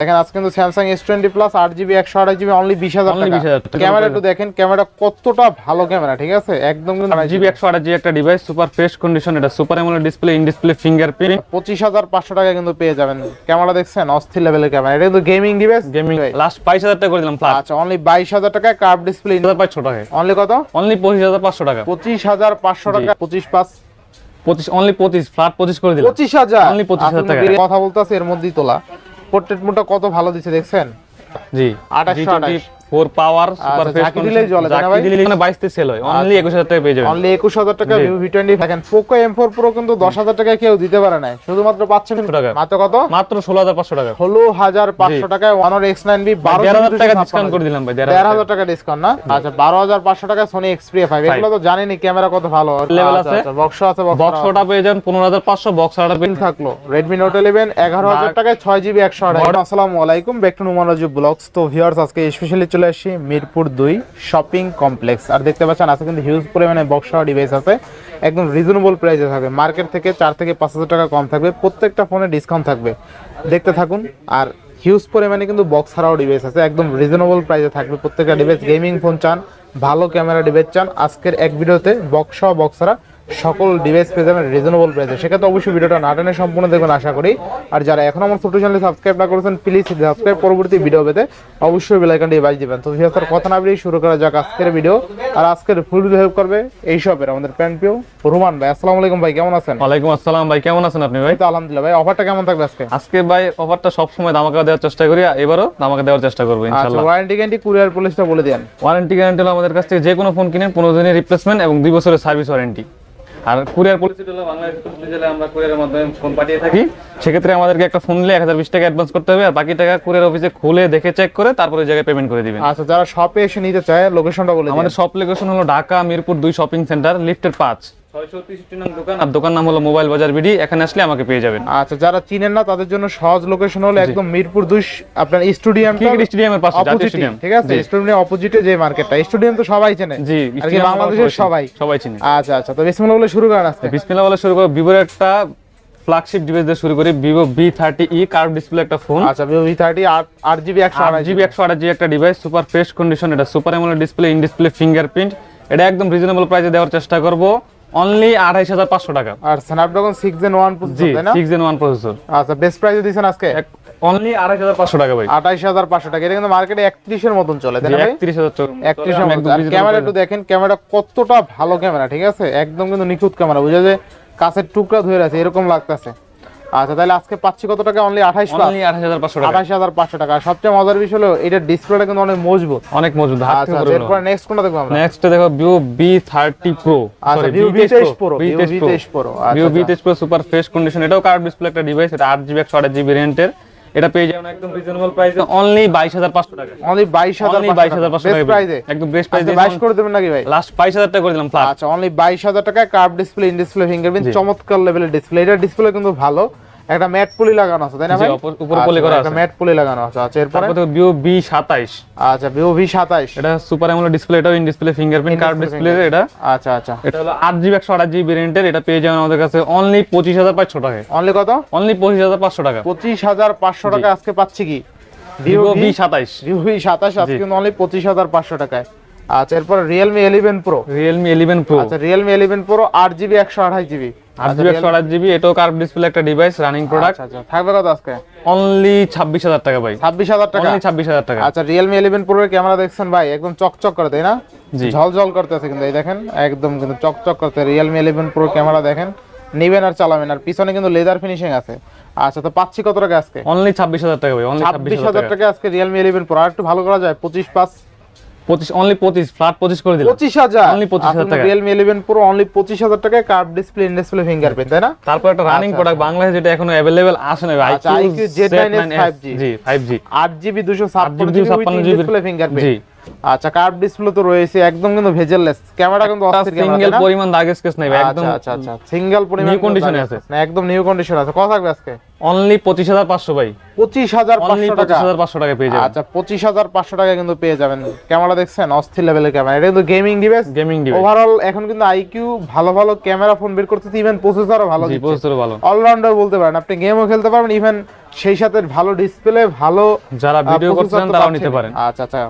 দেখেন আজকে কিন্তু স্যামসাং এস টোয়েন্টি প্লাস আট জিবি একশো আঠাশ জিবি অনলি বিশ হাজার Only টাকা। 20,000 টাকা। ক্যামেরা একটু দেখেন ক্যামেরা কতটা ভালো ক্যামেরা ঠিক আছে? একদম জিবি একশো আঠাশ একটা ডিভাইস সুপার ফ্রেশ কন্ডিশন এটা super AMOLED display in display fingerprint পঁচিশ হাজার পাঁচশো টাকা কিন্তু পেয়ে যাবেন। ক্যামেরা দেখছেন অস্থির লেভেলের ক্যামেরা এটা কিন্তু গেমিং ডিভাইস গেমিং লাস্ট বাইশ হাজার টাকা করে দিলাম আচ্ছা অনলি বাইশ হাজার টাকা কার্ভ ডিসপ্লে পাঁচশো টাকা অনলি কত? অনলি পঁচিশ হাজার পাঁচশো টাকা। পঁচিশ হাজার পাঁচশো টাকা পঁচিশ পাঁচ পঁচিশ অনলি পঁচিশ ফ্লাট পঁচিশ করে দিলাম। পঁচিশ হাজার? অনলি পঁচিশ হাজার টাকা। বেরিয়ে কথা বলতেছে এর মধ্যেই তোলা। পোর্ট্রেট মোডটা কত ভালো দিচ্ছে দেখছেন? জি 2828 ফোর পাওয়ার সুপার আচ্ছা, ফ্রেশ দিলেই জ্বলে, তাই না ভাই? দিলেই মানে বাইশ তে সেল হয়। অনলি একুশ হাজার টাকা পেয়ে যাবেন। অনলি একুশ হাজার টাকা ভিভো টোয়েন্টি দেখেন পোকো এম ফোর প্রো কিন্তু দশ হাজার টাকায় কেউ দিতে পারে না শুধুমাত্র পাচ্ছেন টাকা। মাত্র কত? মাত্র ষোলো হাজার পাঁচশো টাকা। ষোলো হাজার পাঁচশো টাকায় বারো দেড় হাজার টাকা ডিসকাউন্ট করে দিলাম ভাই দেড় দেড় হাজার হাজার টাকা। ডিসকাউন্ট না? আচ্ছা বারো হাজার পাঁচশো টাকা সোনি এক্সপ্রিয়া ফাইভ এগুলো তো জানেনি ক্যামেরা কত ভালো? আছে। বক্স আছে বক্স বক্স পেয়ে যাবেন পনেরো হাজার পাঁচশো বক্স ওটা পেয়ে থাকল। নোট ইলেভেন এগারো হাজার টাকায় ছয় জিবি একশো আঠাশ। আসসালামু আলাইকুম back to Numan Raju blogs তো ভিউয়ার্স আজকে স্পেশালি চলে আসছি মিরপুর দুই শপিং কমপ্লেক্স। আর দেখতে পাচ্ছেন আজকে কিন্তু হিউজ পরিমাণে বক্স ডিভাইস আছে। একদম রিজনেবল প্রাইসে থাকবে মার্কেট থেকে চার থেকে পাঁচ হাজার টাকা কম থাকবে। প্রত্যেকটা ফোনে ডিসকাউন্ট থাকবে। দেখতে থাকুন। আর হিউজ পরিমাণে কিন্তু বক্স ছাড়াও ডিভাইস আছে। একদম রিজনেবল প্রাইসে থাকবে। প্রত্যেকটা ডিভাইস গেমিং ফোন চান, ভালো ক্যামেরা ডিভাইস চান, আজকের এক ভিডিওতে বক্স বক্স ছাড়া সকল ডিভাইস পেয়ে যাবেন রিজনেবল প্রাইসে সেক্ষেত্রে অবশ্যই ভিডিওটা না টেনে সম্পূর্ণ দেখবেন আশা করি। আর যারা এখন আমার ছোট চ্যানেলে সাবস্ক্রাইব না করেছেন প্লিজ সাবস্ক্রাইব পরবর্তী ভিডিও পেতে। অবশ্যই বেলাইকনটি বাজ দিবেন। তো ভিডিও কথা না বেরিয়ে শুরু করা যাক আজকের ভিডিও আর আজকের ফুল হেল্প করবে এই শপের আমাদের প্যান্ট পিও রুমান ভাই। আসসালামু আলাইকুম ভাই কেমন আছেন? ওয়ালাইকুম আসসালাম ভাই কেমন আছেন আপনি ভাই? তো আলহামদুলিল্লাহ ভাই অফারটা কেমন থাকবে আজকে? আজকে ভাই অফারটা সবসময় দামাকা দেওয়ার চেষ্টা করি এবারও দামাকা দেওয়ার চেষ্টা করব আচ্ছা ইনশাল্লাহ ওয়ারেন্টি গ্যারান্টি কুরিয়ার পলিসটা বলে দেন। ওয়ারেন্টি গ্যারান্টি হলো আমাদের কাছ থেকে যে কোনো ফোন কিনেন পনেরো দিনের রিপ্লেসমেন্ট এবং দুই বছরের সার্ভিস ওয়ারেন্টি আর কুরিয়ার পলিসি হলো বাংলাদেশ জেলায় আমরা কুরিয়ারের মাধ্যমে ফোন পাঠিয়ে থাকি। সেক্ষেত্রে আমাদেরকে একটা ফোন নিলে এক হাজার বিশ টাকা অ্যাডভান্স করতে হবে আর বাকি টাকা কুরিয়ার অফিসে খুলে দেখে চেক করে তারপরে জায়গায় পেমেন্ট করে দিবেন। আচ্ছা যারা শপে এসে নিতে চায় লোকেশনটা বলে আমাদের শপ লোকেশন হলো ঢাকা মিরপুর দুই শপিং সেন্টার লিফটের পাঁচ। আর দোকান নাম হলো মোবাইল বাজার বিডি এখানে আসলে আমাকে পেয়ে যাবেন। আচ্ছা যারা চিনেন না তাদের জন্য সহজ লোকেশন হলো একদম মিরপুর দুই আপনার স্টুডিয়াম ক্রিকেট স্টেডিয়ামের পাশে? জাতীয় স্টেডিয়াম ঠিক আছে? স্টুডিয়াম অপোজিটে যে মার্কেটটা স্টুডিয়াম তো সবাই চেনে। জি আর কি স্টেডিয়াম বাংলাদেশের সবাই। সবাই চিনে। আচ্ছা আচ্ছা। তো বিসমিল্লাহ বলে শুরু করেন আজকে। বিসমিল্লাহ বলে শুরু করে ভিভোর একটা ফ্ল্যাগশিপ ডিভাইস দিয়ে শুরু করি Vivo V thirty E curve display একটা ফোন আচ্ছা ভিভো ভি থার্টি আট জিবি একশো আট জিবি একশো আঠাশ জিবি একটা ডিভাইস সুপার ফ্রেশ কন্ডিশন এটা super AMOLED display in display fingerprint এটা একদম রিজনেবল প্রাইসে দেওয়ার চেষ্টা করব। অনলি আঠাইশ হাজার পাঁচশো টাকা। আর স্ন্যাপড্রাগন 6 জেন 1 প্রসেসর তাই না? 6 জেন 1 প্রসেসর আচ্ছা বেস্ট প্রাইসে দিয়েছেন আজকে? অনলি আড়াইশ হাজার পাঁচশো টাকা ভাই। আঠাইশ হাজার পাঁচশো টাকা। এটা কিন্তু মার্কেটে একত্রিশের মতন চলে তাই না ভাই? একত্রিশ হাজার একত্রিশের মতন। ক্যামেরা একটু দেখেন ক্যামেরা কতটা ভালো ক্যামেরা ঠিক আছে? একদম কিন্তু নিখুঁত ক্যামেরা বুঝা যায় কাছের টুকরা ধরে আছে এরকম লাগতেছে। আচ্ছা তাহলে আজকে পাচ্ছি কত টাকা? অনলি আঠাশ হাজার পাঁচশো টাকা। আঠাশ হাজার পাঁচশো টাকা। সবচেয়ে মজার বিষয় হলো এটার ডিসপ্লেটা কিন্তু অনেক মজবুত। অনেক মজবুত আচ্ছা এরপর নেক্সট কোনটা দেখব আমরা? নেক্সট দেখো ভিউ বি থার্টি প্রো আচ্ছা, Vivo V23 Pro, Vivo V23 Pro, আচ্ছা, ভিভো বি আচ্ছা। তেইশ প্রো সুপার ফ্রেশ কন্ডিশন এটাও কার্ড ডিসপ্লে একটা ডিভাইস এটা আট জিবি একশো আট জিবি রেন্টের এটা পেয়ে যাবেন একদম রিজনেবল প্রাইসে অনলি বাইশ হাজার পাঁচশো টাকা। অনলি বাইশ হাজার অনলি বাইশ হাজার পাঁচশো বেস্ট টাকা প্রাইসে একদম বেস্ট প্রাইসে বাইশ করে দেবেন নাকি ভাই? লাস্ট বাইশ হাজার টাকা করে দিলাম ফ্ল্যাট আচ্ছা অনলি বাইশ হাজার টাকায় curve display in display fingerprint. চমৎকার লেভেলের ডিসপ্লে এটা ডিসপ্লে কিন্তু ভালো। একটা ম্যাট পলি লাগানো আছে তাই না ভাই? উপর- পলি করা একটা আছে। ম্যাট পলি লাগানো আছে আচ্ছা এরপরে? তারপর দেখো ভিভো বি সাতাইশ। আচ্ছা ভিভো ভি সাতাইশ। এটা সুপার অ্যামোলেড ডিসপ্লে এটা in display fingerprint curved display এটা। আচ্ছা আচ্ছা। এটা হলো আট জিবি একশো আঠাশ জিবি রেন্টের এটা পেয়ে যাবেন আমাদের কাছে অনলি পঁচিশ হাজার পাঁচশো টাকায়। অনলি কত? অনলি পঁচিশ হাজার পাঁচশো টাকা। পঁচিশ হাজার পাঁচশো টাকা আজকে পাচ্ছি কি? ভিভো বি সাতাইশ। ভিভো ভি সাতাশ আজকে কিন্তু অনলি পঁচিশ হাজার পাঁচশো টাকায়। আচ্ছা এরপর Realme eleven pro Realme eleven pro আচ্ছা রিয়েলমি ইলেভেন প্রো আট জিবি একশো আঠাশ জিবি আট জিবি একশো আঠাশ জিবি এটাও কার্ভ ডিসপ্লে একটা ডিভাইস রানিং প্রোডাক্ট আচ্ছা আচ্ছা। থাকবে কত আজকে? অনলি ছাব্বিশ হাজার টাকা ভাই। ছাব্বিশ হাজার টাকা? ছাব্বিশ হাজার টাকা। আচ্ছা রিয়েলমি ইলেভেন প্রো এর ক্যামেরা দেখছেন ভাই একদম চকচক করে তাই না? ঝলঝল করতেছে কিন্তু এই দেখেন একদম কিন্তু চকচক করতে রিয়েলমি ইলেভেন প্রো ক্যামেরা দেখেন। নিবেন আর চালাবেন আর পিছনে কিন্তু লেদার ফিনিশিং আছে। আচ্ছা তো পাচ্ছি কত টাকা আজকে? অনলি ছাব্বিশ হাজার টাকা ভাই অনলি ছাব্বিশ হাজার টাকা। আজকে রিয়েলমি ইলেভেন প্রো আর একটু ভালো করা যায় পঁচিশ পাঁচ পঁচিশ অনলি পঁচিশ ফ্ল্যাট পঁচিশ করে দিলাম। পঁচিশ হাজার? Only 25,000 টাকা। রিয়েলমি ইলেভেন প্রো অনলি পঁচিশ হাজার টাকায় curve display in display fingerprint তাই না? তারপর একটা রানিং আচ্ছা, প্রোডাক্ট বাংলাদেশে যেটা এখনও অ্যাভেলেবেল আসে না আচ্ছা, আইকিউ IQ Z9S 5G জি ফাইভ জি আট জিবি দুশো ছাপ্পান্ন জিবি জিবি ছাপ্পান্ন জিবি ডিসপ্লে জি। আচ্ছা কার্ভ ডিসপ্লে তো রয়েছে একদম কিন্তু ভেজেললেস। ক্যামেরা কিন্তু অস্থির সিঙ্গেল ক্যামেরা পরিমাণ দাগ স্কেচ নাই একদম আচ্ছা আচ্ছা আচ্ছা। সিঙ্গেল পরিমাণ new condition এ আছে। না একদম নিউ কন্ডিশন আছে। কত থাকবে আজকে? অনলি পঁচিশ হাজার পাঁচশো ভাই। পঁচিশ হাজার পঁচিশ হাজার পাঁচশো টাকা পেয়ে যাবেন। আচ্ছা পঁচিশ হাজার পাঁচশো টাকা কিন্তু পেয়ে যাবেন। ক্যামেরা দেখছেন অস্থির লেভেলের ক্যামেরা। এটা কিন্তু gaming device gaming device overall এখন কিন্তু আইকিউ ভালো ভালো ক্যামেরা ফোন বের করতেছে ইভেন প্রসেসরও ভালো জি দিচ্ছে। প্রসেসর ভালো। অলরাউন্ডার বলতে পারেন। আপনি গেমও খেলতে পারবেন ইভেন সেই সাথে ভালো ডিসপ্লে ভালো যারা ভিডিও করতে চান তারাও নিতে পারেন। আচ্ছা আচ্ছা।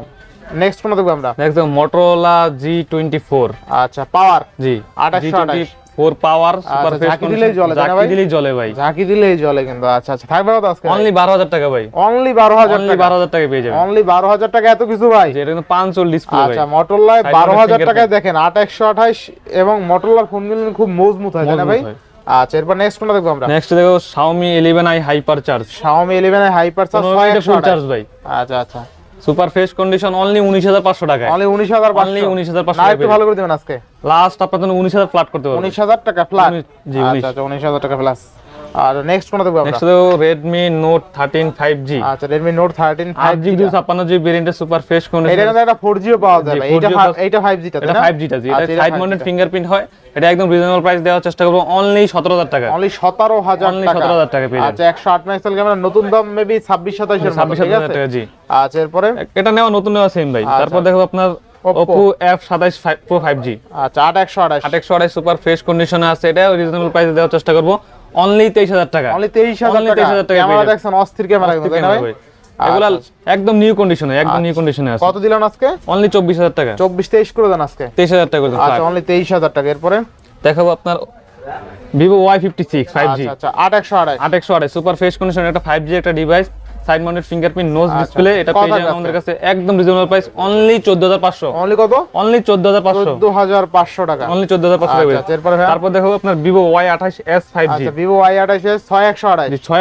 নেক্সট কোন দেখব আমরা। দেখো মোটরোলা জি টোয়েন্টি ফোর আচ্ছা পাওয়ার জি। 2828 ফোর পাওয়ার সুপার ঝাঁকি দিলেই জ্বলে? দিলেই জ্বলে ভাই। ঝাঁকি দিলেই কিন্তু আচ্ছা আচ্ছা থাকবে কত আজকে অনলি বারো হাজার টাকা ভাই। অনলি টাকা। পেয়ে যাবেন। অনলি বারো হাজার টাকা এত কিছু ভাই? এটা কিন্তু পাঁচল ডিসপ্লে ভাই। আচ্ছা মোটরলায় Side বারো mounted হাজার fingerprint। টাকায় দেখেন আট একশো আঠাইশ এবং মোটরলার ফোনগুলো খুব মজবুত হয় তাই না ভাই? আচ্ছা এরপর নেক্সট কোনটা দেখব আমরা? নেক্সট দেখো Xiaomi 11i hyper charge Xiaomi 11 এর হাইপার চার্জ ভাই। আচ্ছা আচ্ছা। সুপার ফ্রেশ কন্ডিশন অনলি উনিশ হাজার পাঁচশো টাকা অনলি উনিশ হাজার অনলি উনিশ হাজার না পাঁচশো একটু ভালো করে দিবেন আজকে। লাস্ট উনিশ হাজার ফ্ল্যাট করতে হবে উনিশ হাজার টাকা ফ্ল্যাট উনিশ- জি, আচ্ছা আচ্ছা উনিশ হাজার টাকা প্লাস আর নেক্সট কোনটা দেখব আমরা? Next Redmi Note thirteen five আচ্ছা রেডমি নোট থার্টিন আট ফাইভ জিবি ছাপ্পান্ন জিবি ভেরিয়েন্টের সুপার ফ্রেশ এটা কন্ডিশন কিন্তু একটা ফোর জিও পাওয়া যায় জি, ভাই। 4G এইটা ও পাওয়া- এইটা এটা ফাইভ জিটা জি। এটা সাইড মাউন্টেড ফিঙ্গারপ্রিন্ট হয়। এটা একদম রিজনেবল প্রাইস দেওয়ার চেষ্টা করব। অনলি সতেরো হাজার টাকা। অনলি সতেরো হাজার Only 17,000 টাকা পেয়ে আচ্ছা একশো আট মেগাপিক্সেল ক্যামেরা নতুন দাম মেবি ছাব্বিশ সাতাশের ছাব্বিশ ঠিক হাজার আছে? টাকা জি। আচ্ছা এরপরে? এটা নেওয়া নতুন নেওয়া সেম ভাই। আচ্ছা। তারপর দেখো আপনার Oppo। Oppo F সাতাইশ প্রো ফাইভ জি আচ্ছা আট একশো আঠাশ। আটেকশো আড়াই সুপার ফ্রেশ কন্ডিশনে আছে। এটা রিজনেবল প্রাইসে দেওয়ার চেষ্টা করব। অনলি তেইশ হাজার টাকা। অনলি তেইশ হাজার Only টাকা। 23,000 টাকা ক্যামেরা দেখছেন অস্থির ক্যামেরা ভাই? এগুলা আচ্ছা। একদম নিউ কন্ডিশনে একদম নিউ কন্ডিশনে আছে। কত দিলেন আজকে? অনলি চব্বিশ হাজার টাকা। চব্বিশ তেইশ করে দেন আজকে। তেইশ হাজার টাকা করে দেন আচ্ছা অনলি তেইশ হাজার টাকা। এরপরে? দেখাবো আপনার Vivo Y fifty six five G আচ্ছা আচ্ছা আট একশো আঠাশ আটেকশো আড়াই সুপার ফেস কন্ডিশন একটা ফাইভ জি একটা ডিভাইস সাইড মাউন্টেড ফিঙ্গারপ্রিন্ট নোজ আচ্ছা। ডিসপ্লে এটা পেয়ে যাবেন আমাদের কাছে একদম রিজনেবল প্রাইস অনলি চোদ্দ হাজার পাঁচশো। অনলি কত? অনলি চোদ্দ হাজার পাঁচশো। চোদ্দ হাজার পাঁচশো টাকা। অনলি চোদ্দ হাজার পাঁচশো টাকা। আচ্ছা, আচ্ছা, এরপরে তারপর দেখো আপনার এস ফাইভ জি আচ্ছা আঠাশ ছয়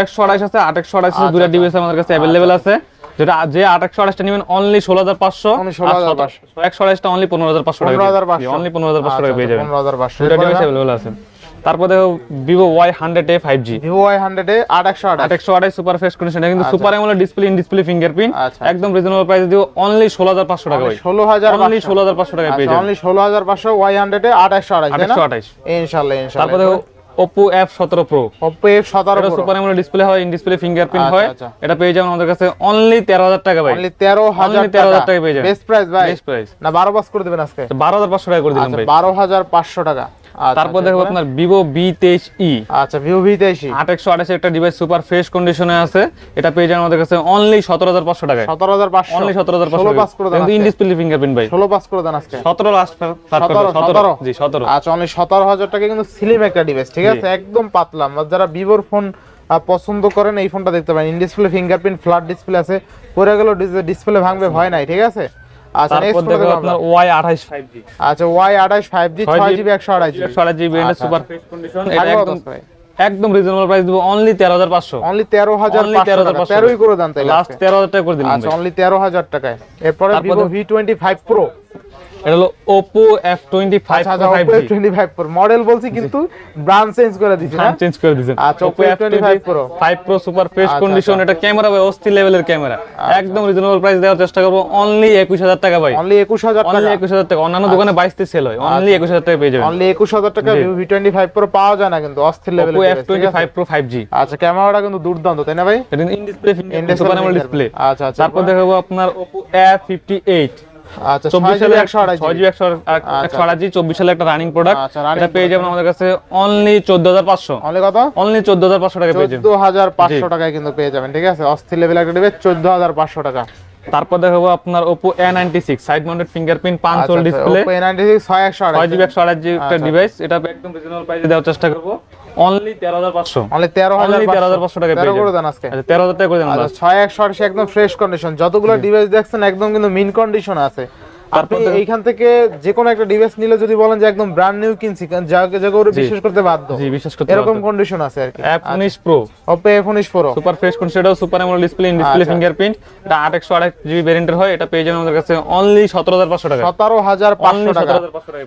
একশো আড়াইশ আছে আট একশো আড়াইশ আছে আচ্ছা, আচ্ছা। ডিভাইস আমাদের কাছে অ্যাভেলেবেল আছে। যেটা যে আট একশো আড়াইশটা নেবেন অনলি ষোলো হাজার পাঁচশো। Only 16,500 ছয় একশো আড়াইশটা অনলি পনেরো হাজার পাঁচশো টাকা 15,500 অনলি পনেরো হাজার পাঁচশো টাকা পেয়ে যাবেন। পনেরো হাজার পাঁচশো। ডিভাইস অ্যাভেলেবেল আছে। তারপর দেখো Vivo Y hundred A five G Vivo Y hundred A আট একশো আঠাশ আট একশো আড়াই সুপার ফ্রেশ কন্ডিশন কিন্তু super AMOLED display in display fingerprint আচ্ছা। একদম রিজনেবল প্রাইস দিও অনলি ষোলো হাজার পাঁচশো টাকা ষোলো হাজার অনলি ষোলো হাজার পাঁচশো টাকা পেয়ে অনলি ষোলো হাজার পাঁচশো ওয়াই হান্ড্রেড এ আট একশো আঠাশ আট। তাই না? একশো আঠাইশ ইনশাল্লাহ তারপর দেখো সতেরো প্রো ওপো এফ সতেরো এটা সুপার অ্যামোলেড ডিসপ্লে হয় ইন ডিসপ্লে ফিঙ্গারপ্রিন্ট আচ্ছা, হয়। আচ্ছা। এটা পেয়ে যাবেন আমাদের কাছে অনলি তেরো হাজার টাকা ভাই। অনলি তেরো হাজার Only 13,000 টাকায় পেয়ে যাবেন। বেস্ট প্রাইস ভাই। বেস্ট প্রাইস না বারো পাস করে দেবেন আজকে। বারো হাজার পাঁচশো টাকা করে দিলাম আচ্ছা ভাই। বারো হাজার পাঁচশো টাকা। আচ্ছা, তারপর আচ্ছা, দেখো আপনার ভিভো বি তেইশ ই আচ্ছা ভিভো ভি তেইশি আট একশো আঠাশে একটা ডিভাইস সুপার ফ্রেশ কন্ডিশনে আছে। এটা পেয়ে যাবেন আমাদের কাছে অনলি সতেরো হাজার পাঁচশো টাকা সতেরো হাজার পাঁচশো। অনলি সতেরো হাজার পাঁচশো ইন আজকে। ডিসপ্লে ফিঙ্গারপ্রিন্ট ভাই। ষোলো পাস করে দেন আজকে। সতেরো লাস্ট সতেরো? জি সতেরো। আচ্ছা অনলি সতেরো হাজার টাকা কিন্তু স্লিম একটা ডিভাইস ঠিক আছে? একদম পাতলা। যারা ভিভোর ফোন পছন্দ করেন এই ফোনটা দেখতে পারেন। In display fingerprint flat display আছে। পরে গেল ডিসপ্লে ভাঙবে ভয় নাই ঠিক আছে? আচ্ছা নেক্সট দেখো আপনার ওয়াই আঠাইশ ফাইভ জি আচ্ছা ওয়াই আঠাশ ফাইভ জি ছয় জিবি একশো আড়াই জিবি একশো আঠাশ জিবি আচ্ছা, সুপার। ফ্রেশ কন্ডিশন এটা একদম একদম রিজনেবল প্রাইস দিব অনলি তেরো হাজার পাঁচশো। অনলি তেরো হাজার Only পাঁচশো টাকা। 13,500 তেরোই করে দেন তাই লাস্ট তেরো হাজার টাকা করে দিলাম আচ্ছা অনলি তেরো হাজার টাকায়। এরপরে তারপর ভিভো দেখো- এটা হলো এফ টোয়েন্টি ফাইভ আচ্ছা আচ্ছা ফাইভ মডেল বলছি কিন্তু ব্রান্ড চেঞ্জ করে দিছি না? চেঞ্জ করে দিয়েছেন আচ্ছা, Oppo F25 Pro। 5 Pro super fresh আচ্ছা, কন্ডিশন এটা ক্যামেরা ভাই অস্থির লেভেলের ক্যামেরা একদম রিজনেবল প্রাইস দেওয়ার চেষ্টা করব অনলি 21000 টাকা ভাই। অনলি একুশ হাজার অনলি টাকা 21000 টাকা। অন্যান্য দোকানে 22 তে সেল হয়। অনলি 21000 টাকা পেয়ে যাবেন। অনলি একুশ হাজার টাকা টোয়েন্টি ফাইভ প্রো পাওয়া যায় না কিন্তু অস্থির Oppo লেভেলের F25 Pro 5G আচ্ছা ক্যামেরাটা কিন্তু দুর্দান্ত তাই না ভাই? এটা ইন ডিসপ্লে সুপার ডিসপ্লে আচ্ছা আচ্ছা। তারপর দেখাবো আপনার Oppo F58 আচ্ছা সালে সালে একটা রানিং প্রোডাক্ট আচ্ছা, এটা পেয়ে যাবেন আমাদের কাছে অনলি চোদ্দ হাজার পাঁচশো। অনলি কত? অনলি চোদ্দ হাজার পাঁচশো টাকা পেয়ে যাবেন। টাকায় কিন্তু পেয়ে যাবেন ঠিক আছে? অস্থির লেভেল একটা ডিভাইস চোদ্দ হাজার পাঁচশো টাকা। তারপর দেখাবো আপনার Oppo A96 side mounted fingerprint পাঁচ আচ্ছা, হোল আচ্ছা, ডিসপ্লে Oppo A96 ছয় একশো আড়াই ছয় জিবি একশো আঠাশ জিবি একটা আচ্ছা। ডিভাইস এটা একদম রিজনেবল প্রাইসে দেওয়ার চেষ্টা করব। অনলি তেরো হাজার পাঁচশো। অনলি টাকা পেয়ে যাবেন। আজকে। আচ্ছা টাকা করে দেন আচ্ছা একদম ফ্রেশ কন্ডিশন যতগুলো ডিভাইস দেখছেন একদম কিন্তু মিন কন্ডিশন আছে। আপনি এইখান থেকে যে কোনো একটা ডিভাইস নিলে যদি বলেন যে একদম ব্র্যান্ড নিউ কিনছি যাকে যাকে ওরা বিশ্বাস করতে বাধ্য। জি বিশ্বাস করতে এরকম কন্ডিশন আছে আর কি। অ্যাপ উনিশ pro Oppo F19 Pro super fresh কোন সেটাও super AMOLED display in display. Fingerprint এটা জিবি ভ্যারিয়েন্টের হয় এটা পেয়ে যাবেন আমাদের কাছে অনলি সতেরো হাজার পাঁচশো টাকা। সতেরো হাজার টাকা। 17,500 টাকা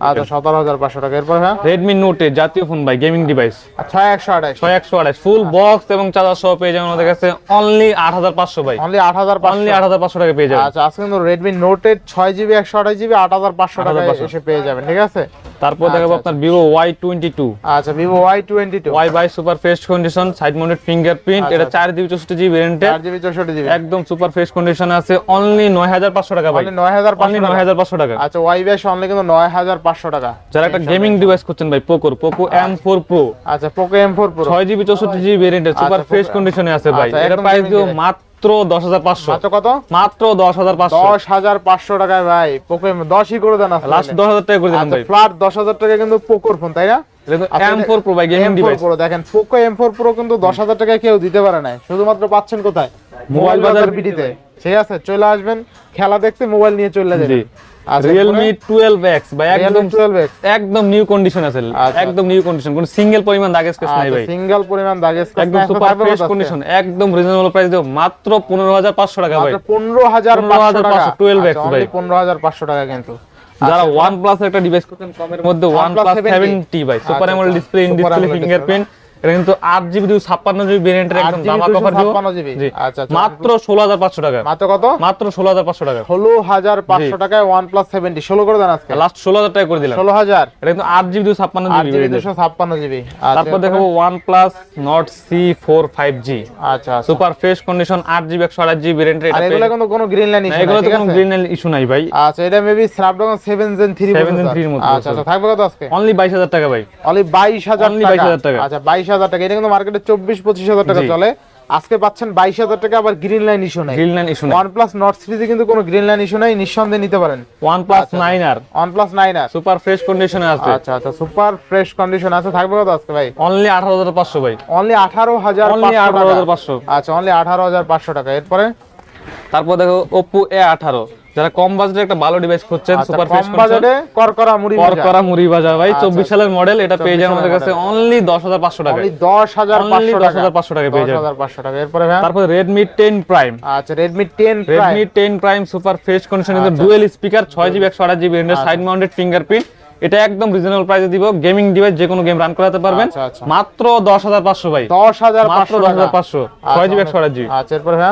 আচ্ছা সতেরো হাজার পাঁচশো টাকা। এরপর হ্যাঁ? রেডমি নোট জাতীয় ফোন ভাই গেমিং ডিভাইস ছয় একশো আঠাশ ছয় একশো আঠাশ ফুল বক্স এবং চার্জার সহ পেয়ে যাবেন আমাদের কাছে অনলি আট হাজার পাঁচশো ভাই। অনলি আট হাজার অনলি পাঁচশো আট হাজার পাঁচশো টাকা পেয়ে যাবেন। আচ্ছা আজকে কিন্তু রেডমি নোট এইট ছয় জিবি একশো আঠাশ জিবি আট হাজার পাঁচশো টাকা এসে পেয়ে যাবেন ঠিক আছে? তারপর দেখাবো আপনার ভিভো ওয়াই টোয়েন্টি টু আচ্ছা Vivo Y twenty two Y by super fresh condition side mounted fingerprint আচ্ছা, এটা চার জিবি চৌষট্টি জিবি ভ্যারিয়েন্টের চার জিবি চৌষট্টি জিবি। একদম সুপার ফ্রেশ কন্ডিশন আছে অনলি নয় হাজার পাঁচশো টাকা ভাই। নয় হাজার পাঁচশো নয় হাজার পাঁচশো টাকা। আচ্ছা ওয়াই অনলি কিন্তু নয় হাজার পাঁচশো টাকা। যারা একটা গেমিং ডিভাইস করছেন ভাই পোকোর পোকো এম ফোর প্রো আচ্ছা পোকো এম ফোর প্রো ছয় জিবি চৌষট্টি জিবি ভ্যারিয়েন্টের সুপার আচ্ছা, ফ্রেশ কন্ডিশনে আছে ভাই। আচ্ছা, এটা প্রাইস দিও device। মাত্র দশ হাজার পাঁচশো। কত? মাত্র দশ হাজার পাঁচশো। দশ হাজার পাঁচশো টাকায় ভাই পোকো দশই করে দেন লাস্ট দশ হাজার টাকা করে দেন ভাই। ফ্ল্যাট দশ হাজার টাকা কিন্তু পোকোর ফোন তাই না? আচ্ছা, এম ভাই গেমিং ডিভাইস দেখেন পোকো এম ফোর প্রো কিন্তু দশ হাজার টাকায় কেউ দিতে পারে না শুধুমাত্র পাচ্ছেন কোথায়? মোবাইল বাজার বিডিতে ঠিক আছে চলে আসবেন খেলা দেখতে মোবাইল নিয়ে চলে যাবেন। আচ্ছা, টুয়েলভ এক্স ভাই একদম 12X একদম নিউ কন্ডিশন আছে। আচ্ছা। একদম নিউ কন্ডিশন কোন সিঙ্গেল পরিমাণ দাগ স্কেচ নাই ভাই। সিঙ্গেল পরিমাণ দাগে একদম সুপার ফ্রেশ কন্ডিশন একদম রিজনেবল প্রাইস মাত্র পনেরো হাজার পাঁচশো টাকা ভাই। টাকা। 15,500 12X ভাই। পনেরো হাজার পাঁচশো টাকা কিন্তু। যারা ওয়ান প্লাস একটা ডিভাইস করতেন কমের মধ্যে ওয়ান OnePlus প্লাস 70 সেভেন্টি ভাই সুপার আচ্ছা, অ্যামোলেড আচ্ছা। ডিসপ্লে ইন ডিসপ্লে ফিঙ্গারপ্রিন্ট এটা কিন্তু আট জিবি দুই ছাপ্পান্ন জিবি ভেরিয়েন্টের একদম দাম অফার দিও 256 জি। আচ্ছা, আচ্ছা। মাত্র ষোলো হাজার পাঁচশো টাকা। মাত্র কত? মাত্র ষোলো হাজার পাঁচশো টাকা। ষোলো হাজার পাঁচশো টাকায় ওয়ান প্লাস সেভেন্টি। ষোলো করে দেন আজকে। লাস্ট ষোলো হাজার টাকা করে দিলাম। ষোলো হাজার এটা কিন্তু আট জিবি দুই ছাপ্পান্ন আট জিবি জিবি দুশো ছাপ্পান্ন জিবি। তারপর দেখাবো OnePlus Nord C four five G. আচ্ছা আচ্ছা। সুপার ফ্রেশ কন্ডিশন আট জিবি একশো আট জিবি ভেরিয়েন্টের এটা এগুলো কিন্তু কোনো গ্রিন লাইন ইস্যু এগুলো তো কোনো গ্রিন ইস্যু নাই ভাই। আচ্ছা এটা মেবি স্ন্যাপড্রাগন 7 জেন 3 7 Gen 3 এর মতো আচ্ছা আচ্ছা থাকবে কত আজকে? অনলি বাইশ হাজার টাকা ভাই। অনলি 22000 Only টাকা 22,000 টাকা। আচ্ছা 22000 টাকা। এটা কিন্তু মার্কেটে 24 25000 টাকা চলে। আজকে পাচ্ছেন 22000 টাকা আবার গ্রিন লাইন ইস্যু নাই। গ্রিন লাইন ইস্যু নাই। OnePlus Nord সিরিজে কিন্তু কোনো গ্রিন লাইন ইস্যু নাই নিঃসন্দেহে নিতে পারেন। ওয়ান প্লাস নাইন আর OnePlus 9 আর সুপার ফ্রেশ কন্ডিশনে আছে। আচ্ছা আচ্ছা সুপার ফ্রেশ কন্ডিশন আছে। থাকবে কত আজকে ভাই? অনলি আঠারো হাজার পাঁচশো ভাই। অনলি 18500 অনলি আঠারো হাজার পাঁচশো। আচ্ছা অনলি 18500 টাকা। এরপরে? তারপর দেখো ওপো এ আঠারো। যারা কম বাজেটে একটা ভালো ডিভাইস খুঁজছেন আচ্ছা সুপার কম ফ্রেশ বাজেটে করকরা মুড়ি পর করা মুড়ি বাজা ভাই আচ্ছা, চব্বিশ সালের মডেল এটা পেয়ে যাবেন আমাদের কাছে। অনলি দশ হাজার পাঁচশো টাকা অনলি 10500 টাকা। 10,500 টাকা পেয়ে যাবেন। 10500 টাকা এরপরে ভাই তারপর রেডমি টেন প্রাইম আচ্ছা Redmi 10 Prime Redmi ten prime super fresh condition আচ্ছা। ডুয়েল স্পিকার ছয় জিবি একশো আঠাশ জিবি সাইড মাউন্টেড ফিঙ্গারপ্রিন্ট এটা একদম রিজনেবল প্রাইসে দিব। গেমিং ডিভাইস যে কোনো গেম রান করাতে পারবেন। আচ্ছা, আচ্ছা। মাত্র দশ হাজার পাঁচশো ভাই। দশ হাজার মাত্র দশ হাজার পাঁচশো। ছয় জিবি একশো আঠাশ জিবি আচ্ছা এরপরে ভাই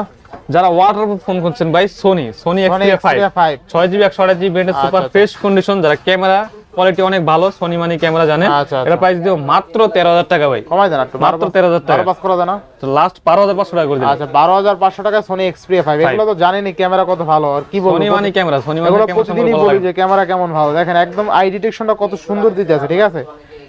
যারা ওয়াটারপ্রুফ ফোন করছেন ভাই সোনি সোনি এক্সপিরিয়া 5 ছয় জিবি একশো আঠাশ জিবি সুপার আচ্ছা। ফ্রেশ কন্ডিশন যারা ক্যামেরা কোয়ালিটি অনেক ভালো সোনি মানি ক্যামেরা আচ্ছা। এটা প্রাইস দিও মাত্র তেরো হাজার টাকা ভাই। কমাই দেন একটু মাত্র 13,000 টাকা। পাস করা দেন তো লাস্ট বারো হাজার পাঁচশো টাকা করে দিলাম। আচ্ছা বারো হাজার পাঁচশো টাকা সোনি এক্সপ্রিয়া ফাইভ এগুলো তো জানেনি ক্যামেরা কত ভালো আর কি বলব সোনি মানি ক্যামেরা সোনি মানি ক্যামেরা প্রতিদিনই বলি যে ক্যামেরা কেমন ভালো। দেখেন একদম আই ডিটেকশনটা কত সুন্দর দিতে আছে ঠিক আছে?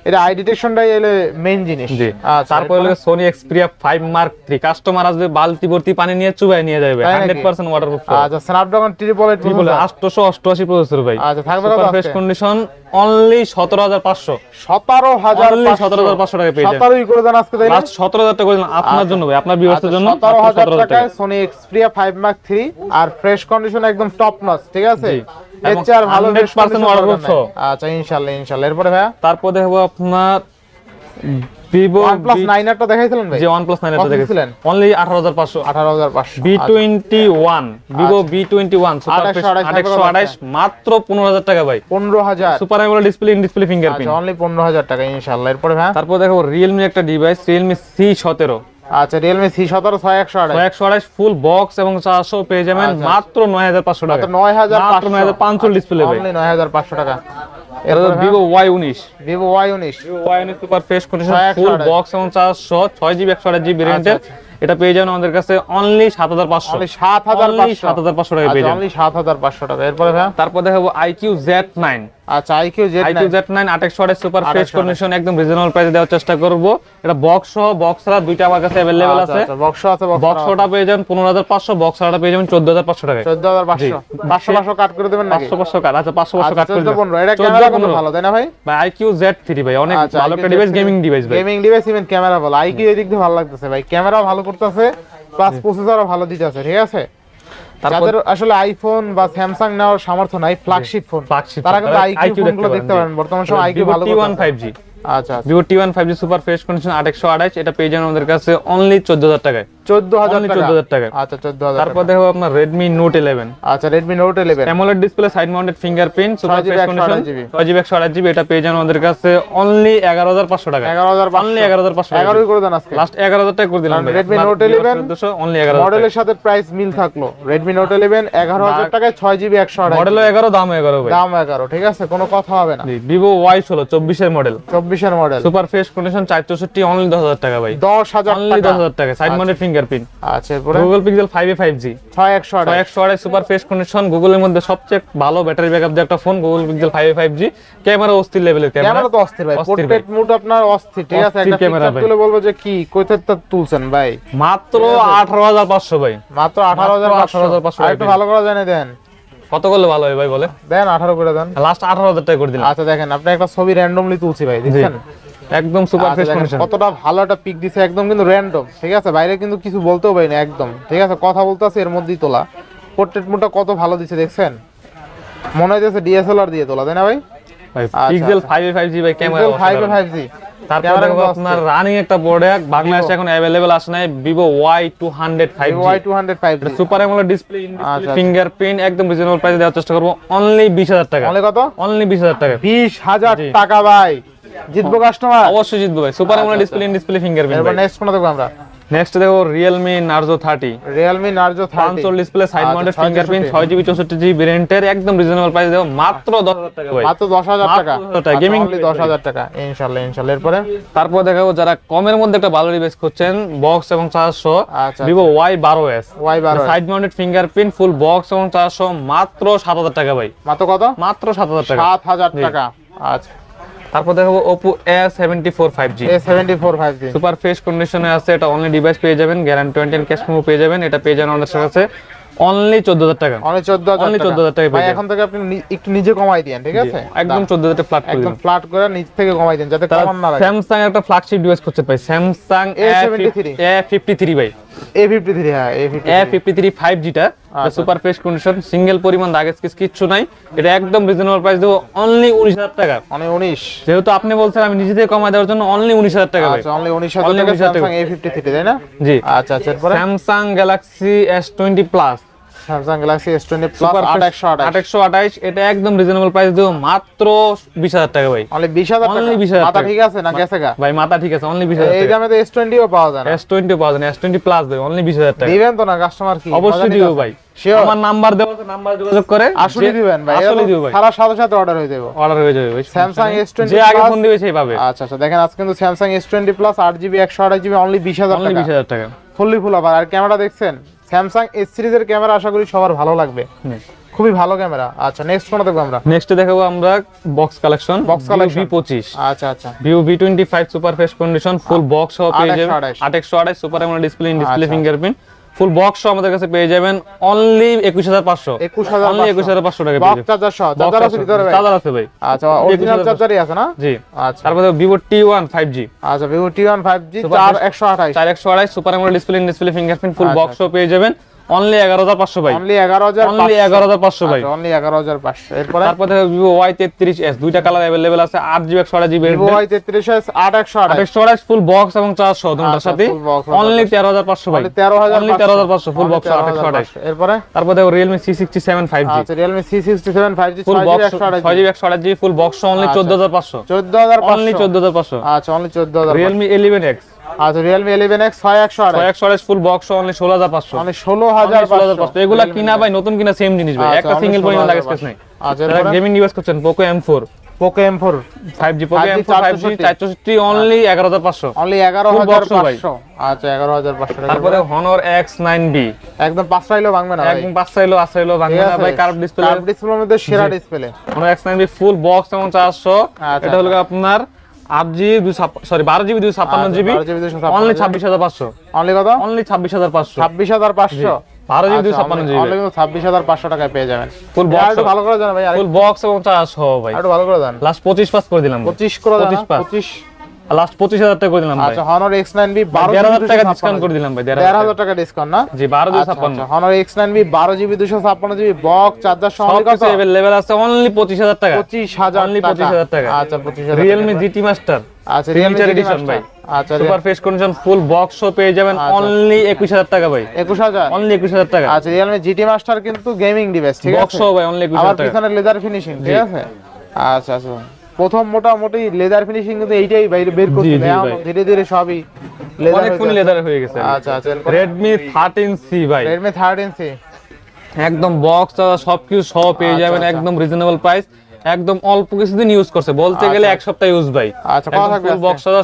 এটা আই ডিটেকশনটাই এলে মেইন জিনিস। জি। আচ্ছা তারপর হলো Sony Xperia five mark three customer আসবে বালতি ভর্তি পানি নিয়ে চুবাই নিয়ে যাবে। তাই নাকি? হান্ড্রেড পার্সেন্ট ওয়াটারপ্রুফ আচ্ছা স্ন্যাপড্রাগন ট্রিপল এইট আটশোশো অষ্টআশি প্রসেসর ভাই। আচ্ছা থাকবে কত ফ্রেশ কন্ডিশন অনলি সতেরো হাজার পাঁচশো। সতেরো হাজার Only 17,500 টাকা পেয়ে যাবেন। সতেরোই করে দেন আজকে তাই না? লাস্ট সতেরো হাজার টাকা করে আপনার জন্য ভাই আপনার জন্য আচ্ছা, সতেরো হাজার টাকায় Sony Xperia five mark three আর ফ্রেশ কন্ডিশন একদম টপ নচ ঠিক আছে। এর চেয়ে আর ভালো 100% fresh condition waterproof দরকার নাই। আচ্ছা এরপরে ভাইয়া? তারপর দেখব আপনার ভিভো OnePlus 9 টা দেখাইছিলেন ভাই? যে ওয়ান প্লাস নাইন কত অনলি আঠারো হাজার পাঁচশো। আঠারো হাজার পাঁচশো। V twenty one Vivo V twenty one super আচ্ছা। টাকা আঠাশ মাত্র পনেরো হাজার টাকা ভাই। পনেরো হাজার। Super AMOLED display in display fingerprint আচ্ছা অনলি টাকা এরপরে তারপর দেখো রিয়েলমি একটা ডিভাইস রিয়েলমি সি সতেরো। আচ্ছা আঠাশ একশো আঠাশ ফুল বক্স এবং চারশো পেয়ে যাবেন আচ্ছা, মাত্র নয় হাজার পাঁচশো টাকা। নয় হাজার মাত্র নয় হাজার পাঁচশো ডিসপ্লে ভাই। অনলি নয় হাজার পাঁচশো টাকা। ভিভো ওয়াই উনিশ। ভিভো ওয়াই উনিশ। ওয়াই উনিশ super fresh condition full box এবং চারশো ছয় জিবি একশো আঠাশ জিবি ভেরিয়েন্টের এটা পেয়ে যাবেন আমাদের কাছে অনলি সাত হাজার পাঁচশো। অনলি সাত হাজার Only 7,500 টাকায় পেয়ে যাবেন। অনলি সাত হাজার পাঁচশো টাকা। এরপরে তারপর দেখাবো আইকিউ জেড নাইন আচ্ছা iQOO Z iQOO Z nine আঠাশশো আঠাশ সুপার ফ্রেশ কন্ডিশন একদম রিজনেবল প্রাইসে দেওয়ার চেষ্টা করব। এটা বক্স সহ বক্স ছাড়া দুইটা আমার কাছে আছে। বক্স আছে বক্স বক্স ছটা পেয়ে যাবেন পনেরো হাজার পাঁচশো বক্স ছাড়াটা পেয়ে যাবেন চোদ্দ হাজার পাঁচশো টাকায়। চোদ্দ হাজার পাঁচশো। পাঁচশো পাঁচশো কাট করে দেবেন নাকি? পাঁচশো পাঁচশো কাট আচ্ছা পাঁচশো পাঁচশো আচ্ছা, কাট করে। এটা 14, ক্যামেরা কত ভালো তাই না ভাই? ভাই আইকিউ জেড থ্রি ভাই অনেক আচ্ছা, ভালো একটা ডিভাইস গেমিং ডিভাইস ভাই। গেমিং ডিভাইস ইভেন ক্যামেরা ভালো আইকিউ এদিক দিয়ে ভালো লাগতেছে ভাই। ক্যামেরাও ভালো করতেছে প্লাস প্রসেসরও ভালো দিতেছে ঠিক আছে? আসলে আইফোন বা স্যামসাং নেওয়ার সামর্থ্য নাই ফ্ল্যাগশিপ ফোন তারা কিন্তু আইকিউ ফোনগুলো দেখতে পারেন বর্তমান সময় আইকিউ ভালো টি ওয়ান করতেছে। ফাইভ জি আচ্ছা Vivo T one five G super fresh condition আঠাশশো আঠাশ এটা পেয়ে যান আমাদের কাছে অনলি চোদ্দ হাজার টাকায়। চোদ্দ হাজার Only টাকা। 14,000 টাকা। আচ্ছা তারপর দেখো আপনার আচ্ছা display side mounted fingerprint super 6GB, fresh condition 128GB ছয় জিবি একশো আঠাশ জিবি এটা পেয়ে যাবেন আমাদের কাছে অনলি টাকা। অনলি করে দেন আজকে। লাস্ট এগারো হাজার টাকা করে দিলাম Redmi Note 11 অনলি এগারো মডেলের সাথে প্রাইস মিল থাকল। টাকায় মডেলও দাম ভাই। দাম এগারো ঠিক আছে? কোনো কথা হবে না। মডেল চব্বিশের মডেল সুপার কন্ডিশন অনলি দশ হাজার টাকা ভাই। অনলি টাকা। সাইড মাউন্টেড ফিঙ্গারপ্রিন্ট আচ্ছা এরপরে? Google Pixel five A five G ছয় একশো আঠাশ। একশো আড়াই সুপার ফেস কানেকশন গুগলের মধ্যে সবচেয়ে ভালো ব্যাটারি ব্যাকআপ দিয়ে একটা phone Google Pixel five five G camera অস্থির লেভেলের ক্যামেরা ক্যামেরা তো অস্থির ভাই পোর্ট্রেট মোড আপনার অস্থির ঠিক আছে? একটা ক্যামেরা তুলে বলব যে কি কোথায় থেকে তুলছেন ভাই? মাত্র আঠারো হাজার পাঁচশো ভাই। মাত্র আঠারো হাজার মাত্র 18,500 আর একটু ভালো করে জেনে দেন। কত করলে ভালো হয় ভাই বলে দেন আঠারো করে দেন। লাস্ট আঠারো হাজার টাকা করে দিলাম। আচ্ছা দেখেন আপনি একটা ছবি র্যান্ডমলি তুলছি ভাই দেখছেন? একদম সুপার আচ্ছা, ফ্রেশ কন্ডিশন কতটা ভালো একটা পিক দিছে একদম কিন্তু র্যান্ডম ঠিক আছে? বাইরে কিন্তু কিছু বলতেও পারি না একদম ঠিক আছে? কথা বলতে আছে এর মধ্যেই তোলা। পোর্ট্রেট মুডটা কত ভালো দিছে দেখছেন? মনে হইতেছে ডিএসএলআর দিয়ে তোলা তাই না ভাই? Pixel five A five G ভাই ক্যামেরা ফাইভ ফাইভ জি তারপর আপনার রানিং একটা প্রোডাক্ট বাংলাদেশে এখন अवेलेबल আছে Y two hundred five super AMOLED display. Fingerprint একদম রিজনেবল প্রাইসে দেওয়ার চেষ্টা করব। অনলি বিশ হাজার টাকা। অনলি কত? অনলি বিশ হাজার টাকা। বিশ হাজার জি। টাকা ভাই। জিতবো কাস্টমার অবশ্যই জিতবো ভাই। Super AMOLED display in display fingerprint এবার নেক্সট কোন দেখব আমরা। নেক্সট দেখো Realme Narzo thirty Realme Narzo thirty পাঁচশো ডিসপ্লে সাইড মাউন্টেড ফিঙ্গারপ্রিন্ট ছয় জিবি চৌষট্টি জিবি ভেরিয়েন্টের একদম রিজনেবল প্রাইস দেবো মাত্র দশ হাজার টাকা। ভাই মাত্র দশ হাজার মাত্র টাকা। 10,000 টাকা, দশ হাজার টাকা। ইনশাল্লাহ ইনশাল্লাহ। এরপরে? তারপর দেখাবো যারা কমের মধ্যে একটা ভালো ডিভাইস খুঁজছেন বক্স এবং চারশো আচ্ছা ভিভো ওয়াই বারো S side mounted fingerprint full box এবং চারশো মাত্র সাত হাজার টাকা ভাই। মাত্র কত? মাত্র সাত হাজার টাকা। সাত হাজার জি। টাকা আচ্ছা। তারপর দেখাবো A seventy four five G super fresh কন্ডিশনে আছে এটা অনলি ডিভাইস পেয়ে যাবেন গ্যারান্টি টোয়েন্টি ক্যাশ মেমো পেয়ে যাবেন এটা পেয়ে যাবেন আমাদের কাছে অনলি চোদ্দ হাজার টাকা। অনলি চোদ্দ হাজার 14,000 টাকা ভাই এখন থেকে আপনি একটু নিজে কমাই দিয়েন ঠিক আছে? একদম চোদ্দ হাজার টাকা ফ্ল্যাট করে একদম ফ্ল্যাট করে নিচ থেকে কমাই দেন যাতে কমান না লাগে। স্যামসাং একটা ফ্ল্যাগশিপ ডিভাইস করতে পাই। Samsung A73 A fifty three ভাই। এ ফিফটি থ্রি হ্যাঁ এ ফিফটি এ ফিফটি আচ্ছা। সুপার ফ্রেশ কন্ডিশন সিঙ্গেল পরিমাণ দাগ স্কেচ কিচ্ছু নাই। এটা একদম রিজনেবল প্রাইস দেবো অনলি উনিশ হাজার টাকা। মানে উনিশ? যেহেতু আপনি বলছেন আমি নিজে থেকে কমাই দেওয়ার জন্য অনলি উনিশ হাজার টাকা আচ্ছা অনলি উনিশ হাজার টাকা স্যামসাং এ ফিফটি থ্রি তাই না? জি। আচ্ছা আচ্ছা Samsung Galaxy S twenty plus Samsung Galaxy S twenty plus আট একশো আঠাশ। এটা একদম রিজনেবল প্রাইস দেবো মাত্র বিশ হাজার টাকা ভাই। অনলি বিশ হাজার Only টাকা 20,000 মাথা ঠিক আছে না গেছে গা? ভাই মাথা ঠিক আছে অনলি বিশ হাজার এই দামে তো এস টোয়েন্টিও পাওয়া যায় না। এস টোয়েন্টি পাওয়া যায় এস টোয়েন্টি প্লাস ভাই অনলি বিশ হাজার টাকা। দিবেন তো না কাস্টমার কি? অবশ্যই দিব ভাই। আমার নাম্বার আছে নাম্বার যোগাযোগ করে আসলে দিবেন ভাই আসলে দিব ভাই। সারা সাথে সাথে অর্ডার হয়ে যাবে। অর্ডার হয়ে যাবে ভাই Samsung S20 যে আগে Plus- ফোন দিবে সেই পাবে। আচ্ছা আচ্ছা দেখেন আজকে কিন্তু স্যামসাং এস টোয়েন্টি প্লাস আট জিবি একশো আঠাশ জিবি অনলি বিশ হাজার অনলি টাকা। বিশ হাজার টাকা। ফুললি ফুল আবার আর ক্যামেরা দেখছেন? স্যামসাং এস সিরিজের ক্যামেরা আশা করি সবার ভালো লাগবে। খুবই ভালো ক্যামেরা আচ্ছা নেক্সট কোনটা দেখব আমরা। নেক্সট দেখাবো আমরা বক্স কালেকশন বক্স কালেকশন পঁচিশ। আচ্ছা আচ্ছা। Vivo V twenty five super fresh condition full box সহ পেয়ে আট একশো যাবেন। আট একশো আঠাশ সুপার এমন display in display. Fingerprint full box আমাদের কাছে পেয়ে যাবেন অনলি একুশ হাজার পাঁচশো। একুশ হাজার অনলি টাকা চার্জার সহ। চার্জার আছে ভিতরে ভাই? চার্জার আছে ভাই। আচ্ছা অরিজিনাল চার্জারই আছে না? জি। আচ্ছা। তারপরে Vivo T one five G আচ্ছা Vivo T one five G Super চার best। একশো আঠাশ। চার একশো আড়াই সুপার এমন ডিসপ্লে ডিসপ্লে ফিঙ্গারপ্রিন্ট ফুল বক্সও বক্স পেয়ে যাবেন। অনলি এগারো হাজার পাঁচশো ভাই। অনলি এগারো হাজার অনলি এগারো হাজার পাঁচশো ভাই। অনলি এগারো হাজার পাঁচশো। এরপরে? তারপর ভিভো এস দুইটা কালার অ্যাভেলেবেল আছে আট জিবি একশো আড়াই জিবি ভিভো ওয়াই তেত্রিশ আট একশো আঠাশ আঠাশ ফুল বক্স এবং চার্জ সহ দুটার আচ্ছা, সাথে। অনলি তেরো হাজার পাঁচশো ভাই। অনলি তেরো হাজার অনলি তেরো হাজার পাঁচশো ফুল বক্স আঠাশ আড়াইশ এরপরে? তারপর সেভেন ফাইভ জি আচ্ছা seven five G full box GB একশো আঠাশ ছয় জিবি একশো আঠাশ জিবি ফুল বক্স অনলি চোদ্দ হাজার পাঁচশো। চোদ্দ হাজার অনলি চোদ্দ হাজার পাঁচশো। আচ্ছা অনলি চোদ্দ হাজার রিয়েলমি ইলেভেন এক্স আচ্ছা আঠাশ ছয় একশো আড়াইশ ফুল বক্স অনলি ষোলো হাজার পাঁচশো। অনলি ষোলো হাজার পাঁচশো। এগুলা কিনা ভাই নতুন কিনা সেম জিনিস ভাই। আচ্ছা, একটা সিঙ্গেল পরিমাণ লাগে স্পেস নেই। আচ্ছা গেমিং ইউজ করছেন four five G Poco 5G M four five G 464 only এগারো হাজার পাঁচশো। অনলি এগারো Full হাজার box ও ভাই। পাঁচশো। আচ্ছা এগারো হাজার পাঁচশো টাকা। তারপরে হনর এক্স নাইন বি একদম পাঁচটা হইলেও ভাঙবে না ভাই। একদম পাঁচ চাইলো আট চাইলো ভাঙবে না ভাই কার্ভ ডিসপ্লে কার্ভ ডিসপ্লের মধ্যে সেরা display nine B full box এবং চারশো। আচ্ছা, এটা হলো আপনার আট জিবি দুই সরি বারো জিবি দুই ছাপ্পান্ন আচ্ছা, জিবি 12 GB 256 অনলি ছাব্বিশ হাজার পাঁচশো। অনলি কত? অনলি ছাব্বিশ হাজার পাঁচশো। ছাব্বিশ হাজার পাঁচশো। বারো জিবি ছাপ্পান্ন জিবি। ছাব্বিশ হাজার পাঁচশো টাকায় পেয়ে যাবেন। ফুল বক্স ভালো করে জান ভাই ফুল বক্স এবং চার্জ সহ ভাই। একটু ভালো করে লাস্ট পঁচিশ পাস করে দিলাম। পঁচিশ করে দেন 25 পাস। পঁচিশ লাস্ট পঁচিশ হাজার টাকা করে দিলাম ভাই। আচ্ছা হনর এক্স নাইন বি বারো হাজার টাকা ডিসকাউন্ট করে দিলাম ভাই দেড় হাজার হাজার টাকা ডিসকাউন্ট না? জি বারো দুশো আচ্ছা, ছাপ্পান্ন। আচ্ছা, হনর এক্স নাইন বি বারো জিবি দুশো ছাপ্পান্ন জিবি বক চার্জার সহ সব কিছু অ্যাভেলেবেল আছে অনলি পঁচিশ হাজার টাকা। পঁচিশ হাজার Only 25,000 টাকা। আচ্ছা পঁচিশ হাজার রিয়েলমি জিটি মাস্টার আচ্ছা এডিশন ভাই। আচ্ছা super fresh condition full box পেয়ে যাবেন আচ্ছা। অনলি একুশ হাজার টাকা ভাই। একুশ হাজার? অনলি একুশ হাজার টাকা। আচ্ছা রিয়েলমি জিটি মাস্টার কিন্তু গেমিং ডিভাইস ঠিক বক্স আছে? ভাই অনলি একুশ আবার হাজার টাকা। পিছনে লেদার ফিনিশিং ঠিক আছে? আচ্ছা আচ্ছা। প্রথম মোটামুটি লেদার ফিনিশিং কিন্তু এইটাই বাইরে বের এখন ধীরে ধীরে সবই লেদার ফুল লেদার হয়ে গেছে। আচ্ছা আচ্ছা রেডমি থার্টিন সি ভাই। রেডমি থার্টিন সি একদম বক্স সবকিছু সব পেয়ে আচ্ছা, যাবেন আচ্ছা। একদম রিজনেবল প্রাইস একদম অল্প কিছুদিন ইউজ করছে। বলতে গেলে এক সপ্তাহ ইউজ ভাই। আচ্ছা কত থাকবে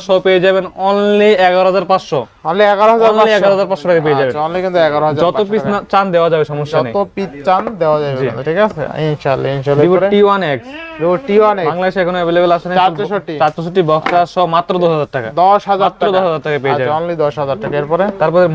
সহ পেয়ে যাবেন অনলি এগারো হাজার পাঁচশো। অনলি এগারো অনলি এগারো হাজার পাঁচশো টাকা পেয়ে যাবেন। আচ্ছা অনলি কিন্তু এগারো যত পিস চান দেওয়া যাবে সমস্যা নেই। যত পিস চান দেওয়া যাবে। ঠিক আছে? ইনশাআল্লাহ ইনশাআল্লাহ ভিভো এরপরে T one X Vivo T বাংলাদেশে এখন অ্যাভেলেবেল আছে না 464 চারশোষট্টি বক্স সহ মাত্র দশ হাজার টাকা। দশ হাজার মাত্র 10,000 টাকায় পেয়ে আচ্ছা যাবেন। অনলি দশ হাজার টাকা। এরপরে? তারপরে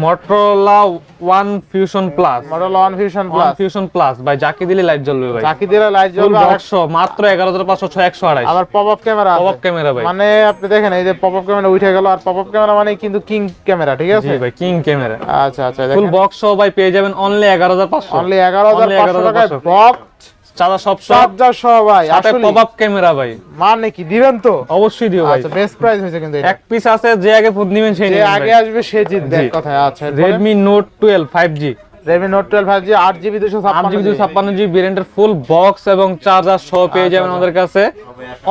ভাই যাকে দিলে লাইট জ্বলবে ভাই। চাকি দিলে লাইট জ্বলবে বক্স মাত্র 11500 6128 আবার পপআপ ক্যামেরা আছে। পপআপ ক্যামেরা ভাই। মানে আপনি দেখেন এই যে পপআপ ক্যামেরা উঠে গেল আর পপআপ ক্যামেরা মানে কিন্তু কিং ক্যামেরা ঠিক আছে? জি ভাই কিং ক্যামেরা আচ্ছা আচ্ছা ফুল বক্স সহ ভাই পেয়ে যাবেন অনলি 11500 অনলি 11500 টাকায় বক্স চাদা সব চাদা ভাই আসলে পপআপ ক্যামেরা ভাই। মানে কি দিবেন তো? অবশ্যই দিও ভাই। আচ্ছা বেস্ট প্রাইস হয়েছে কিন্তু এক পিস আছে যে আগে ফোন নেবেন সেই যে আগে আসবে সে জিতবে কথা আচ্ছা Redmi Note 12 5G Redmi Note 12 5G 8GB 256GB ভেরিয়েন্টের ফুল বক্স এবং চার্জার সহ পেয়ে যাবেন আমাদের কাছে।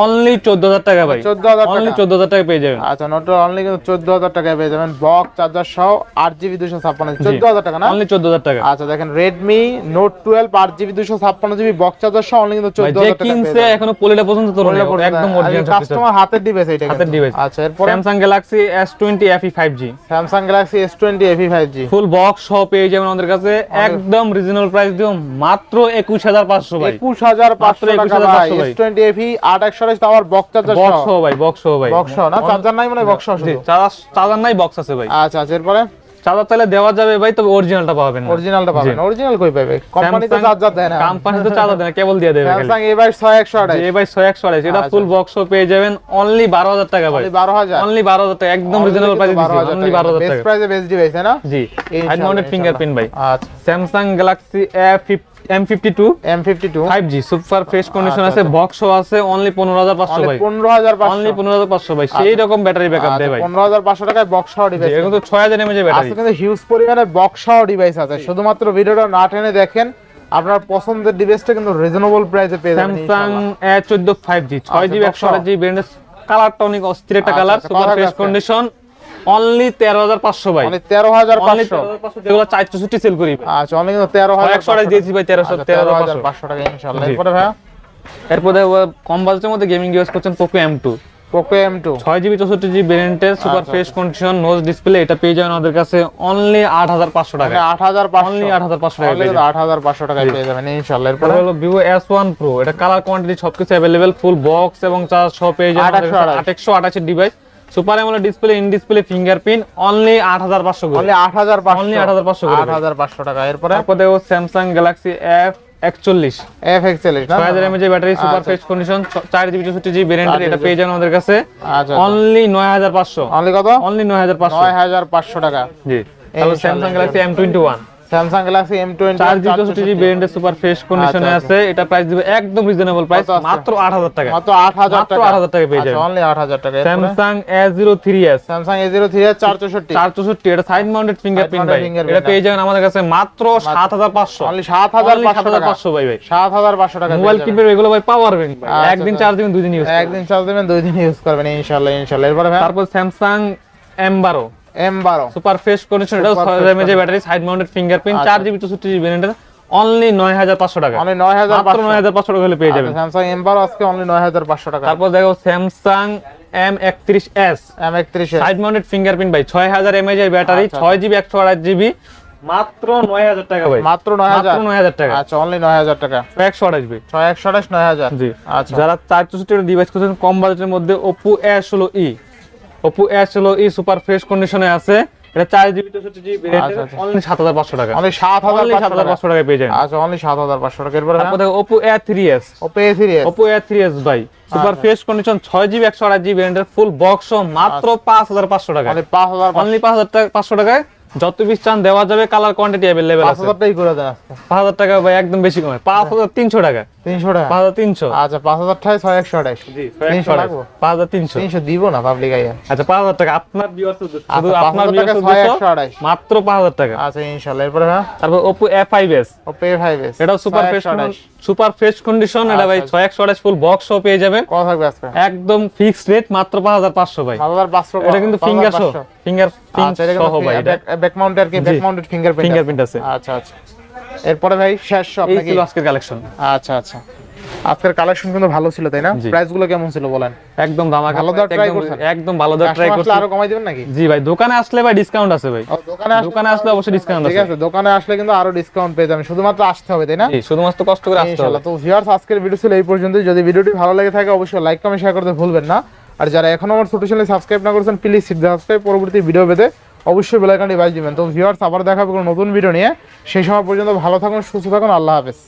অনলি 14000 টাকা ভাই। 14000 অনলি 14000 টাকা। পেয়ে যাবেন। আচ্ছা Note অনলি 14000 টাকা পেয়ে যাবেন। বক্স চার্জার সহ 8GB 14000 টাকা না? অনলি 14000 টাকা। আচ্ছা দেখেন Redmi Note 12 8GB 256GB box charger সহ অনলি 14000 টাকা কিনছে এখনও পলিটা তো একদম অরিজিনাল কাস্টমার হাতের ডিভাইস এটা হাতের ডিভাইস আচ্ছা এরপর? Samsung Galaxy S20 FE 5G Samsung Galaxy S20 FE 5G full box সহ পেয়ে যাবেন আমাদের কাছে। একদম রিজনেবল প্রাইস দিও মাত্র একুশ হাজার পাঁচশো ভাই। একুশ হাজার পাঁচশো মাত্র টাকা 21,500 ভাই ভাই। এস টোয়েন্টি এফি আট একশো আঠাশ বক্স চার্জার বক্স ভাই বক্স ভাই। বক্স না? চার্জার নাই মানে বক্স আছে চার্জার নাই বক্স আছে ভাই। আচ্ছা আচ্ছা এরপরে? চার্জার তাহলে দেওয়া যাবে ভাই তবে অরিজিনালটা পাবেন না। অরিজিনালটা পাবেন অরিজিনাল কই পাবে? কোম্পানি তো চার্জার দেয় না। কোম্পানি তো চার্জার দেয় না কেবল দিয়ে দেবে স্যামসাং ভাই ছয় একশো আড়াইশ এটা আচ্ছা। ফুল বক্স পেয়ে যাবেন। অনলি বারো হাজার টাকা ভাই। বারো হাজার। অনলি বারো হাজার টাকা একদম রিজনেবল প্রাইসে দিছি অনলি 12000 টাকা। বেস্ট প্রাইসে বেস্ট ডিভাইস তাই না? জি। ইনশাআল্লাহ, হাইড মাউন্টেড ফিঙ্গারপ্রিন্ট ভাই আচ্ছা। Samsung Galaxy M fifty two M fifty two five G super fresh condition আচ্ছা, আছে বক্সও আছে অনলি পনেরো হাজার পাঁচশো ভাই। পনেরো হাজার অনলি পনেরো হাজার পাঁচশো ভাই। সেই রকম ব্যাটারি ব্যাকআপ দেয় ভাই। পনেরো হাজার পাঁচশো টাকায় বক্স সহ ডিভাইস এখন তো ছয় হাজার এমএজ ব্যাটারি আজকে কিন্তু হিউজ পরিমাণে বক্স সহ ডিভাইস আছে। শুধুমাত্র ভিডিওটা না টেনে দেখেন আপনার পছন্দের ডিভাইসটা কিন্তু রিজনেবল প্রাইসে পেয়ে যাবেন আচ্ছা, জিবি একশো আঠাশ জিবি ব্র্যান্ডের কালারটা অনেক অস্থির একটা আচ্ছা, কালার আচ্ছা, সুপার ফ্রেশ কন্ডিশন অনলি ভাই। যেগুলো সেল করি আচ্ছা অনলি দিয়েছি ভাই আচ্ছা, টাকা এরপরে এরপরে কম বাজেটের মধ্যে গেমিং ইউজ করছেন সুপার ফ্রেশ কন্ডিশন নোজ ডিসপ্লে এটা পেয়ে যাবেন আমাদের কাছে অনলি টাকা অনলি টাকায়। পেয়ে যাবেন। এরপরে? হলো এটা কালার কোয়ান্টিটি সবকিছু ফুল বক্স এবং চার্জ সহ পেয়ে যাবেন আট একশো আঠাশ। আট একশো আঠাশের device super AMOLED display in display fingerprint only আট হাজার পাঁচশো করে। অনলি আট হাজার পাঁচশো 8,500 করে। আট হাজার পাঁচশো টাকা। এরপরে? তারপর দেখো স্যামসাং গ্যালাক্সি এফ একচল্লিশ। এফ এক্সেলিশ না? ছয় হাজার mAh battery super. Fresh condition চার জিবি চৌষট্টি এটা পেয়ে যাবেন আমাদের কাছে। অনলি নয় হাজার পাঁচশো। অনলি কত? অনলি নয় হাজার পাঁচশো। নয় হাজার পাঁচশো টাকা। জি। তারপর Samsung Galaxy M twenty one Samsung Galaxy M twenty চার জিবি চৌষট্টি জিবি ভ্যারিয়েন্টের সুপার ফ্রেশ কন্ডিশনে আচ্ছা, আছে এটা প্রাইস দিবে একদম রিজনেবল প্রাইস মাত্র আট হাজার টাকা। মাত্র আট হাজার মাত্র টাকা। 8,000 টাকা পেয়ে যাবেন। অনলি আট হাজার টাকা। Samsung S zero three S Samsung A zero three চার চৌষট্টি চার চৌষট্টি এটা সাইড মাউন্টেড ফিঙ্গারপ্রিন্ট ভাই। এটা পেয়ে যাবেন আমাদের কাছে মাত্র সাত হাজার পাঁচশো। অনলি সাত হাজার Only পাঁচশো টাকা 7,500 ভাই ভাই। সাত হাজার পাঁচশো টাকা মোবাইল পেয়ে কিনবে এগুলো ভাই পাওয়ার ব্যাংক আচ্ছা, একদিন আচ্ছা। চার্জ দিবেন দুই দিন ইউজ একদিন চার্জ দেবেন দুই দিন ইউজ করবেন ইনশাল্লাহ ইনশাল্লাহ এরপরে ভাই? তারপর Samsung M M12 super fresh condition এটা 6 mAh battery side mounted fingerprint 4 GB 64 GB এটা অনলি 9500 টাকা। মানে 9500 মাত্র 9500 টাকা হলে পেয়ে যাবেন। Samsung M12 আজকে অনলি 9500 টাকা। তারপর দেখো Samsung M31s M31s side mounted fingerprint ভাই 6000 mAh এর ব্যাটারি 6 GB 128 GB মাত্র 9000 টাকা ভাই। মাত্র 9000 মাত্র 9000 টাকা। আচ্ছা অনলি 9000 টাকা। 128 ভাই 128 9000 জি। আচ্ছা। যারা 464 ডিভাইস খুঁজছেন কম বাজেটের মধ্যে Oppo A16e ওপো এস হলো এই সুপার ফ্রেশ কন্ডিশনে আছে। এটা 4 জিবি 64 জিবি 64GB অনলি 7500 টাকা। অনলি 7500 টাকা পেয়ে যাবেন। আচ্ছা অনলি 7500 টাকা। এরপরে তারপর দেখো Oppo A 3s Oppo A 3s ভাই super fresh condition 6 GB 128 GB এর ফুল বক্স মাত্র 5500 টাকা মানে 5000 অনলি 5000 টাকা 500 টাকা যত পিস চান দেওয়া যাবে কালার কোয়ান্টিটি পাঁচ আছে হাজার টাকাই করে দেন আজকে পাঁচ হাজার টাকা ভাই একদম বেশি কমে পাঁচ হাজার তিনশো টাকা তিনশো টাকা পাঁচ হাজার তিনশো আচ্ছা পাঁচ হাজার টাকায় ছয় একশো আঠাশ তিনশো লাগবো পাঁচ হাজার তিনশো তিনশো দিব না পাবলিক আইয়া আচ্ছা পাঁচ হাজার টাকা আপনার উদ্দেশ্যে, শুধু আচ্ছা, আপনার 5,000 টাকা, একশো আঠাশ মাত্র পাঁচ হাজার টাকা আচ্ছা ইনশাল্লাহ এরপরে হ্যাঁ তারপর Oppo A five S Oppo A এটাও super fresh super fresh condition এটা ভাই আচ্ছা, ছয় একশো আঠাশ ফুল বক্স পেয়ে যাবেন কত থাকবে আজকে একদম ফিক্সড রেট মাত্র পাঁচ হাজার পাঁচশো ভাই পাঁচ হাজার পাঁচশো এটা কিন্তু ফিঙ্গার সহ ফিঙ্গার আচ্ছা সহ ভাই ব্যাক মাউন্ট আর কি ব্যাক মাউন্টেড ফিঙ্গারপ্রিন্ট ফিঙ্গারপ্রিন্ট আছে? আচ্ছা আচ্ছা। এরপরে ভাই শেষ সব এই আজকের কালেকশন আচ্ছা আচ্ছা। আজকের কালেকশন কিন্তু ভালো ছিল তাই না? প্রাইসগুলো কেমন ছিল বলেন? একদম দামাকা ভালো দর price, করছেন? একদম ভালো দর ট্রাই কাস্টমার আরও কমাই দিবেন নাকি? জি ভাই দোকানে আসলে ভাই ডিসকাউন্ট আছে ভাই। দোকানে আসলে দোকানে আসলে অবশ্যই ডিসকাউন্ট ঠিক আছে। দোকানে আসলে কিন্তু আরও ডিসকাউন্ট পেয়ে যাবেন। শুধুমাত্র আসতে হবে তাই না? জি শুধুমাত্র কষ্ট করে আসতে হবে। ইনশাআল্লাহ তো ভিউয়ার্স আজকের ভিডিও ছিল এই পর্যন্তই। যদি ভিডিওটি ভালো লেগে থাকে অবশ্যই লাইক কমেন্ট শেয়ার করতে ভুলবেন না। আর যারা এখনও আমার ছোটো চ্যানেল সাবস্ক্রাইব না করেছেন প্লিজ সাবস্ক্রাইব পরবর্তী ভিডিও পেতে অবশ্যই বেলাইকানটি বাজ দিবেন। তো ভিউয়ার্স আবার দেখা হবে কোনো নতুন ভিডিও নিয়ে। সেই সময় পর্যন্ত ভালো থাকুন, সুস্থ থাকুন, আল্লাহ হাফেজ।